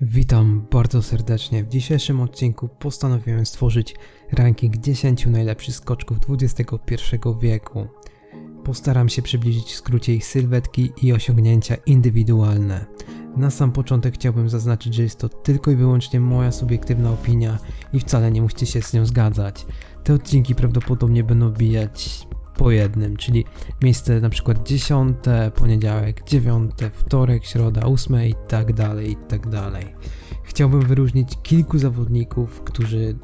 Witam bardzo serdecznie. W dzisiejszym odcinku postanowiłem stworzyć ranking 10 najlepszych skoczków XXI wieku. Postaram się przybliżyć w skrócie ich sylwetki i osiągnięcia indywidualne. Na sam początek chciałbym zaznaczyć, że jest to tylko i wyłącznie moja subiektywna opinia i wcale nie musicie się z nią zgadzać. Te odcinki prawdopodobnie będą wbijać po jednym, czyli miejsce na przykład 10, poniedziałek 9, wtorek, środa 8 i tak dalej, i tak dalej. Chciałbym wyróżnić kilku zawodników, którzy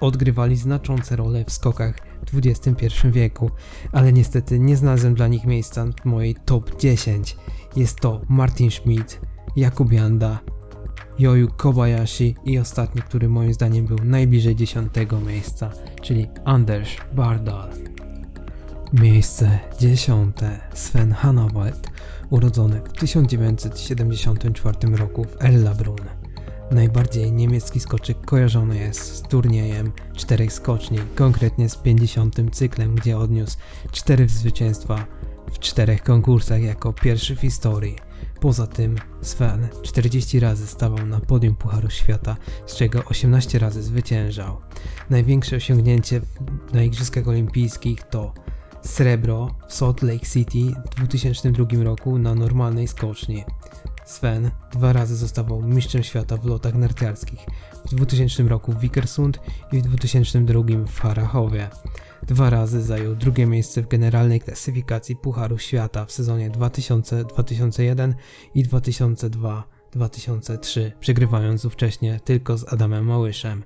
odgrywali znaczące role w skokach w XXI wieku, ale niestety nie znalazłem dla nich miejsca w mojej top 10. Jest to Martin Schmidt, Jakub Janda, Joju Kobayashi i ostatni, który moim zdaniem był najbliżej 10 miejsca, czyli Anders Bardal. Miejsce dziesiąte. Sven Hannawald, urodzony w 1974 roku w Erlabrunn. Najbardziej niemiecki skoczyk kojarzony jest z turniejem czterech skoczni, konkretnie z 50. cyklem, gdzie odniósł cztery zwycięstwa w czterech konkursach jako pierwszy w historii. Poza tym Sven 40 razy stawał na podium Pucharu Świata, z czego 18 razy zwyciężał. Największe osiągnięcie na Igrzyskach Olimpijskich to srebro w Salt Lake City w 2002 roku na normalnej skoczni. Sven dwa razy zostawał mistrzem świata w lotach narciarskich. W 2000 roku w Vikersund i w 2002 w Harachowie. Dwa razy zajął drugie miejsce w generalnej klasyfikacji Pucharu Świata w sezonie 2000-2001 i 2002-2003, przegrywając ówcześnie tylko z Adamem Małyszem.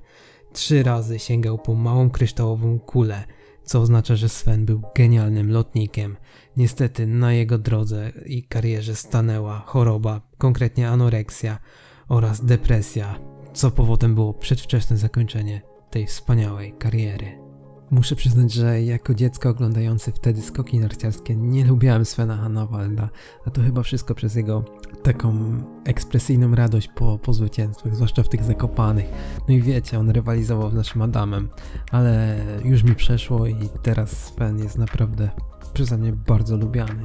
Trzy razy sięgał po małą kryształową kulę, co oznacza, że Sven był genialnym lotnikiem. Niestety na jego drodze i karierze stanęła choroba, konkretnie anoreksja oraz depresja, co powodem było przedwczesne zakończenie tej wspaniałej kariery. Muszę przyznać, że jako dziecko oglądający wtedy skoki narciarskie nie lubiałem Svena Hannawalda, a to chyba wszystko przez jego taką ekspresyjną radość po, po zwycięstwach, zwłaszcza w tych zakopanych. No i wiecie, on rywalizował z naszym Adamem, ale już mi przeszło i teraz Sven jest naprawdę przeze mnie bardzo lubiany.